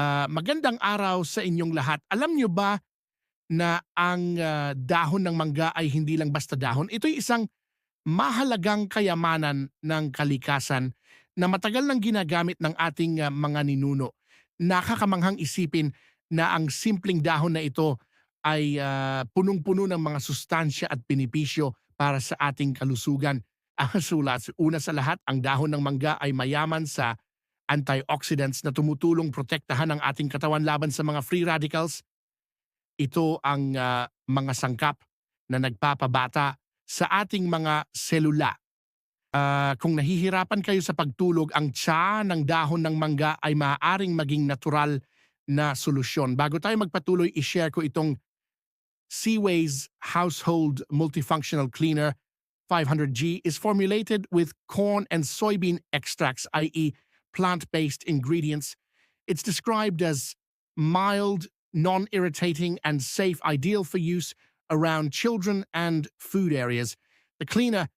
Ah, magandang araw sa inyong lahat. Alam nyo ba na ang ah, dahon ng mangga ay hindi lang basta dahon? Ito'y isang mahalagang kayamanan ng kalikasan na matagal nang ginagamit ng ating ah, mga ninuno. Nakakamanghang isipin na ang simpleng dahon na ito ay ah, punong-puno ng mga sustansya at binipisyo para sa ating kalusugan. Ang sulat, una sa lahat, ang dahon ng mangga ay mayaman sa antioxidants na tumutulong protektahan ang ating katawan laban sa mga free radicals. Ito ang ah, mga sangkap na nagpapabata sa ating mga selula. Ah, kung nahihirapan kayo sa pagtulog, ang tsa ng dahon ng mangga ay maaaring maging natural na solusyon. Bago tayo magpatuloy, i-share ko itong Seaways Household Multifunctional Cleaner 500G is formulated with corn and soybean extracts, i.e., plant-based ingredients. It's described as mild, non-irritating, and safe, ideal for use around children and food areas. The cleaner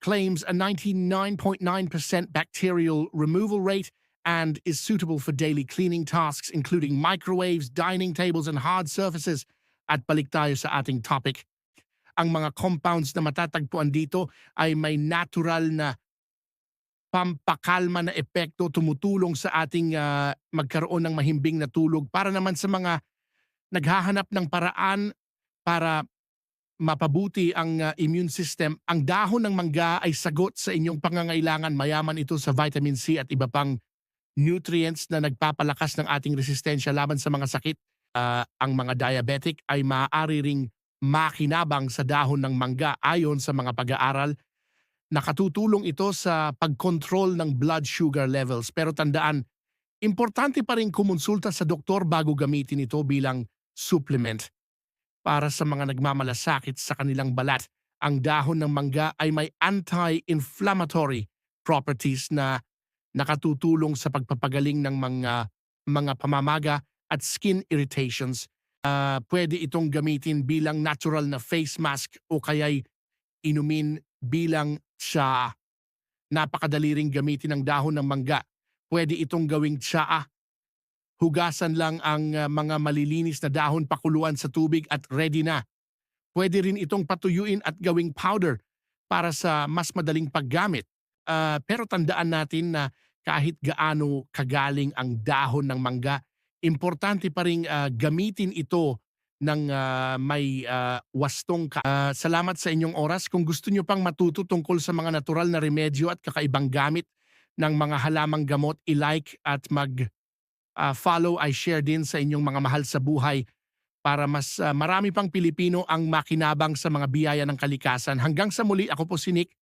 claims a 99.9% bacterial removal rate and is suitable for daily cleaning tasks including microwaves, dining tables, and hard surfaces. At balik tayo sa ating topic. Ang mga compounds na matatagpuan dito ay may natural na pampakalma na epekto tumutulong sa ating ah, magkaroon ng mahimbing na tulog para naman sa mga naghahanap ng paraan para mapabuti ang ah, immune system. Ang dahon ng mangga ay sagot sa inyong pangangailangan. Mayaman ito sa vitamin C at iba pang nutrients na nagpapalakas ng ating resistensya laban sa mga sakit. Ah, ang mga diabetic ay maaari ring makinabang sa dahon ng mangga ayon sa mga pag-aaral nakatutulong ito sa pag-control ng blood sugar levels. Pero tandaan, importante pa rin kumonsulta sa doktor bago gamitin ito bilang supplement. Para sa mga nagmamalasakit sa kanilang balat, ang dahon ng mangga ay may anti-inflammatory properties na nakatutulong sa pagpapagaling ng mga mga pamamaga at skin irritations. Ah, pwede itong gamitin bilang natural na face mask o kaya'y inumin bilang tsaa. Napakadali ring gamitin ang dahon ng mangga. Pwede itong gawing tsaa. Hugasan lang ang ah, mga malilinis na dahon pakuluan sa tubig at ready na. Pwede rin itong patuyuin at gawing powder para sa mas madaling paggamit. Ah, pero tandaan natin na kahit gaano kagaling ang dahon ng mangga, importante pa rin gamitin ito ng ah, may ah, wastong ka. Ah, salamat sa inyong oras. Kung gusto nyo pang matuto tungkol sa mga natural na remedyo at kakaibang gamit ng mga halamang gamot, i-like at mag ah, follow, I share din sa inyong mga mahal sa buhay para mas ah, marami pang Pilipino ang makinabang sa mga biyaya ng kalikasan. Hanggang sa muli, ako po si Nick